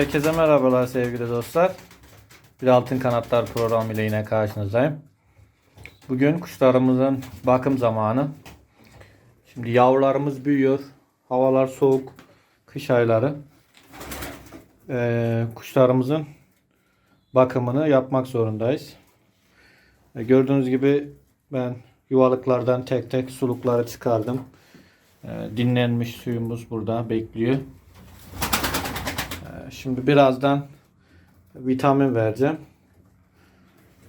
Herkese merhabalar sevgili dostlar. Bir Altın Kanatlar programı ile yine karşınızdayım. Bugün kuşlarımızın bakım zamanı. Şimdi yavrularımız büyüyor. Havalar soğuk. Kış ayları. Ee, kuşlarımızın bakımını yapmak zorundayız. Ee, gördüğünüz gibi ben yuvalıklardan tek tek sulukları çıkardım. Ee, dinlenmiş suyumuz burada bekliyor. Şimdi birazdan vitamin vereceğim.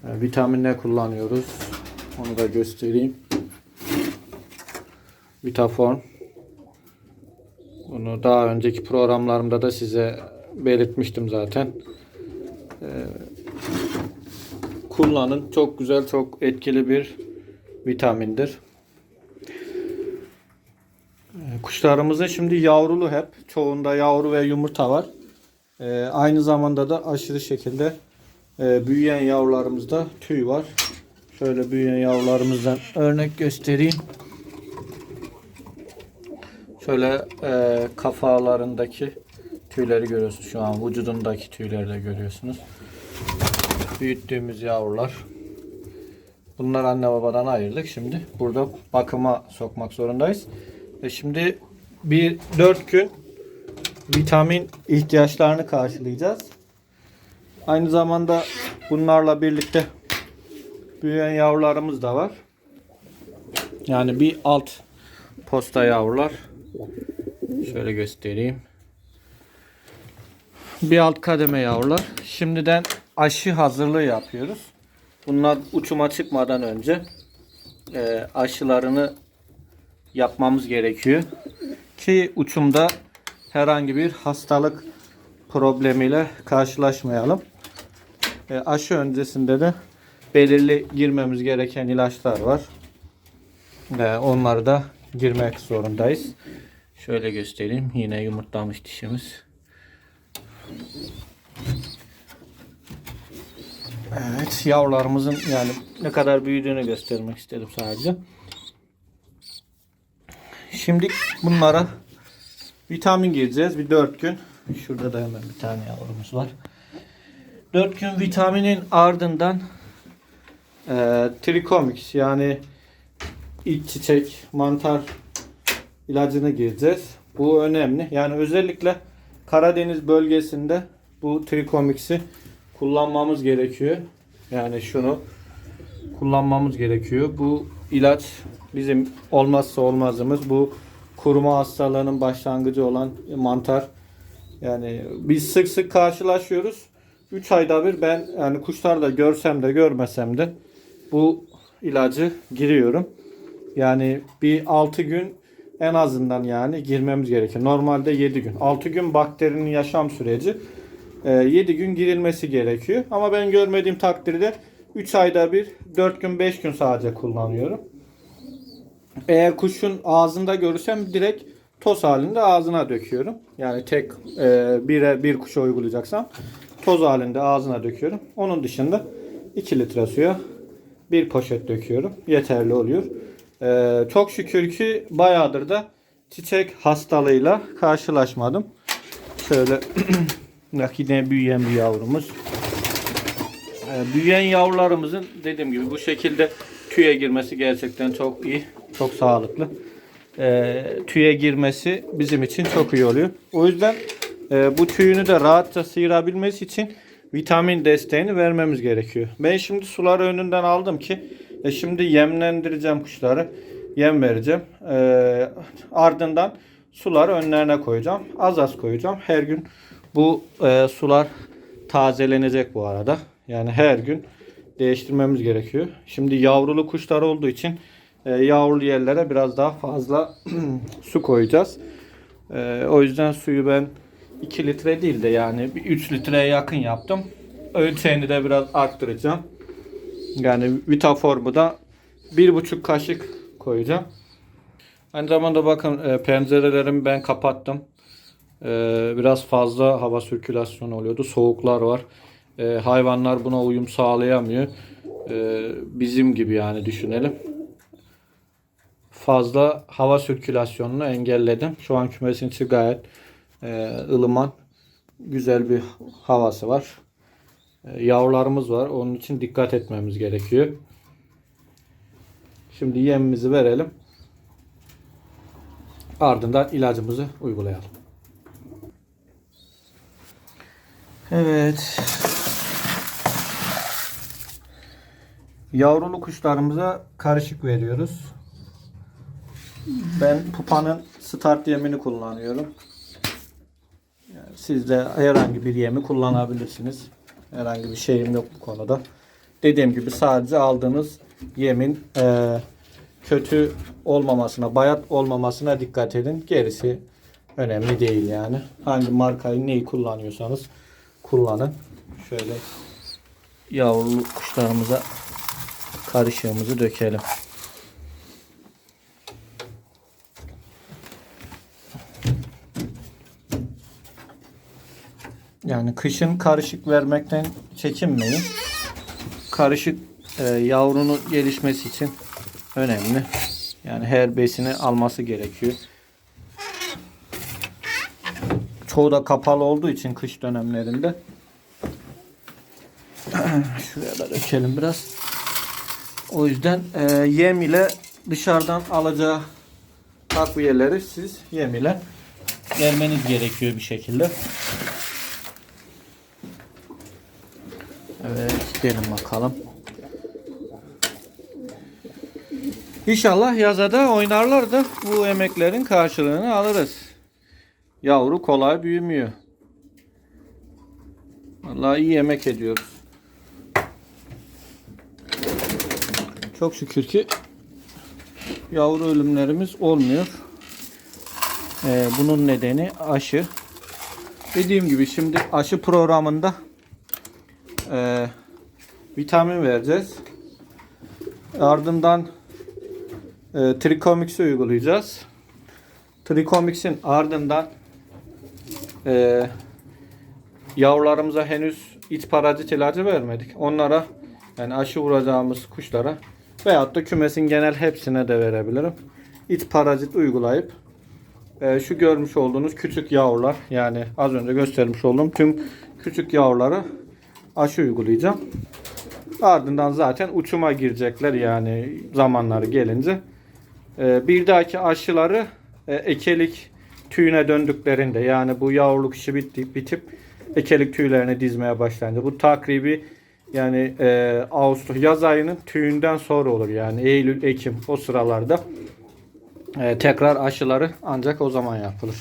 E, Vitamin ne kullanıyoruz? Onu da göstereyim. Vitaform. Bunu daha önceki programlarımda da size belirtmiştim zaten. E, Kullanın. Çok güzel, çok etkili bir vitamindir. E, Kuşlarımızın şimdi yavrulu hep. Çoğunda yavru ve yumurta var. Ee, aynı zamanda da aşırı şekilde e, büyüyen yavrularımızda tüy var. Şöyle büyüyen yavrularımızdan örnek göstereyim. Şöyle e, kafalarındaki tüyleri görüyorsunuz. Şu an vücudundaki tüyleri de görüyorsunuz. Büyüttüğümüz yavrular. Bunlar anne babadan ayırdık. Şimdi burada bakıma sokmak zorundayız. E şimdi bir 4 gün vitamin ihtiyaçlarını karşılayacağız. Aynı zamanda bunlarla birlikte büyüyen yavrularımız da var. Yani bir alt posta yavrular. Şöyle göstereyim. Bir alt kademe yavrular. Şimdiden aşı hazırlığı yapıyoruz. Bunlar uçuma çıkmadan önce e, aşılarını yapmamız gerekiyor. Ki uçumda herhangi bir hastalık problemiyle karşılaşmayalım. E, aşı öncesinde de belirli girmemiz gereken ilaçlar var. E, onları da girmek zorundayız. Şöyle göstereyim. Yine yumurtlamış dişimiz. Evet, yavrularımızın yani ne kadar büyüdüğünü göstermek istedim sadece. Şimdi bunlara Vitamin gireceğiz. Bir 4 gün. Şurada da hemen bir tane yavrumuz var. 4 gün vitaminin ardından e, Trikomix yani iç çiçek mantar ilacını gireceğiz. Bu önemli. Yani özellikle Karadeniz bölgesinde bu Trikomix'i kullanmamız gerekiyor. Yani şunu kullanmamız gerekiyor. Bu ilaç bizim olmazsa olmazımız. Bu kuruma hastalığının başlangıcı olan mantar. Yani biz sık sık karşılaşıyoruz. 3 ayda bir ben yani kuşlarda görsem de görmesem de bu ilacı giriyorum. Yani bir 6 gün en azından yani girmemiz gerekiyor. Normalde 7 gün. 6 gün bakterinin yaşam süreci. 7 gün girilmesi gerekiyor. Ama ben görmediğim takdirde 3 ayda bir 4 gün 5 gün sadece kullanıyorum. Eğer kuşun ağzında görürsem direkt toz halinde ağzına döküyorum. Yani tek e, bire bir kuşa uygulayacaksam toz halinde ağzına döküyorum. Onun dışında 2 litre suya bir poşet döküyorum. Yeterli oluyor. E, çok şükür ki bayağıdır da çiçek hastalığıyla karşılaşmadım. Şöyle yine büyüyen bir yavrumuz. E, büyüyen yavrularımızın dediğim gibi bu şekilde tüye girmesi gerçekten çok iyi. Çok sağlıklı. E, tüye girmesi bizim için çok iyi oluyor. O yüzden e, bu tüyünü de rahatça sıyırabilmesi için vitamin desteğini vermemiz gerekiyor. Ben şimdi suları önünden aldım ki e, şimdi yemlendireceğim kuşları. Yem vereceğim. E, ardından suları önlerine koyacağım. Az az koyacağım. Her gün bu e, sular tazelenecek bu arada. Yani her gün değiştirmemiz gerekiyor. Şimdi yavrulu kuşlar olduğu için e, yerlere biraz daha fazla su koyacağız. E, o yüzden suyu ben 2 litre değil de yani 3 litreye yakın yaptım. Ölçeğini de biraz arttıracağım. Yani Vitaform'u da 1,5 kaşık koyacağım. Aynı zamanda bakın e, pencerelerimi ben kapattım. E, biraz fazla hava sirkülasyonu oluyordu. Soğuklar var. Hayvanlar buna uyum sağlayamıyor. Bizim gibi yani düşünelim fazla hava sirkülasyonunu engelledim. Şu an kümesin içi gayet e, ılıman. güzel bir havası var. Ee, Yavrularımız var. Onun için dikkat etmemiz gerekiyor. Şimdi yemimizi verelim. Ardından ilacımızı uygulayalım. Evet. Yavrulu kuşlarımıza karışık veriyoruz. Ben Pupa'nın start yemini kullanıyorum. Yani siz de herhangi bir yemi kullanabilirsiniz. Herhangi bir şeyim yok bu konuda. Dediğim gibi sadece aldığınız yemin e, kötü olmamasına, bayat olmamasına dikkat edin. Gerisi önemli değil yani. Hangi markayı neyi kullanıyorsanız kullanın. Şöyle yavrulu kuşlarımıza karışığımızı dökelim. Yani kışın karışık vermekten çekinmeyin. Karışık e, yavrunun gelişmesi için önemli. Yani her besini alması gerekiyor. Çoğu da kapalı olduğu için kış dönemlerinde. Şuraya da dökelim biraz. O yüzden e, yem ile dışarıdan alacağı takviyeleri siz yem ile vermeniz gerekiyor bir şekilde. Evet gidelim bakalım. İnşallah yazada oynarlar da bu emeklerin karşılığını alırız. Yavru kolay büyümüyor. Vallahi iyi yemek ediyoruz. Çok şükür ki yavru ölümlerimiz olmuyor. Ee, bunun nedeni aşı. Dediğim gibi şimdi aşı programında e, vitamin vereceğiz. Ardından e, Trikomix'i uygulayacağız. Trikomix'in ardından e, yavrularımıza henüz iç parazit ilacı vermedik. Onlara yani aşı vuracağımız kuşlara veyahut da kümesin genel hepsine de verebilirim. İç parazit uygulayıp e, şu görmüş olduğunuz küçük yavrular yani az önce göstermiş olduğum tüm küçük yavrulara aşı uygulayacağım. Ardından zaten uçuma girecekler yani zamanları gelince. E, bir dahaki aşıları e, ekelik tüyüne döndüklerinde yani bu yavruluk işi bitti, bitip ekelik tüylerini dizmeye başlandı. Bu takribi yani e, Ağustos yaz ayının tüyünden sonra olur yani Eylül Ekim o sıralarda e, tekrar aşıları ancak o zaman yapılır.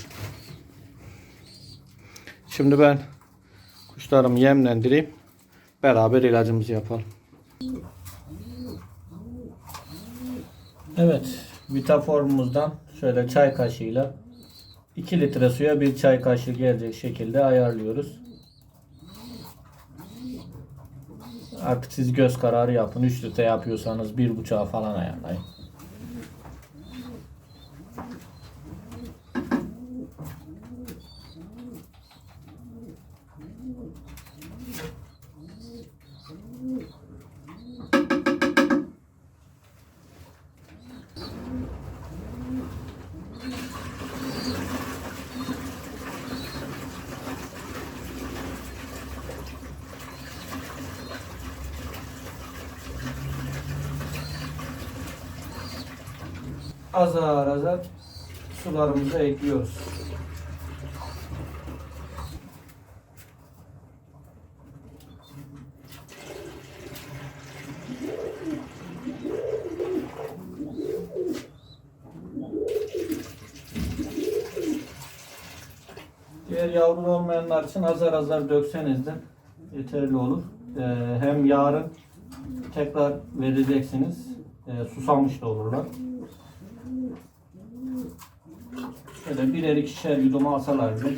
Şimdi ben kuşlarımı yemlendireyim. Beraber ilacımızı yapalım. Evet, vitaformumuzdan şöyle çay kaşığıyla 2 litre suya bir çay kaşığı gelecek şekilde ayarlıyoruz. Artık siz göz kararı yapın. 3 litre yapıyorsanız 1,5'a falan ayarlayın. Azar azar sularımızı ekliyoruz. Diğer yavru olmayanlar için azar azar dökseniz de yeterli olur. Ee, hem yarın tekrar vereceksiniz. Ee, susamış da olurlar. Şöyle birer ikişer yudum alsalar bile.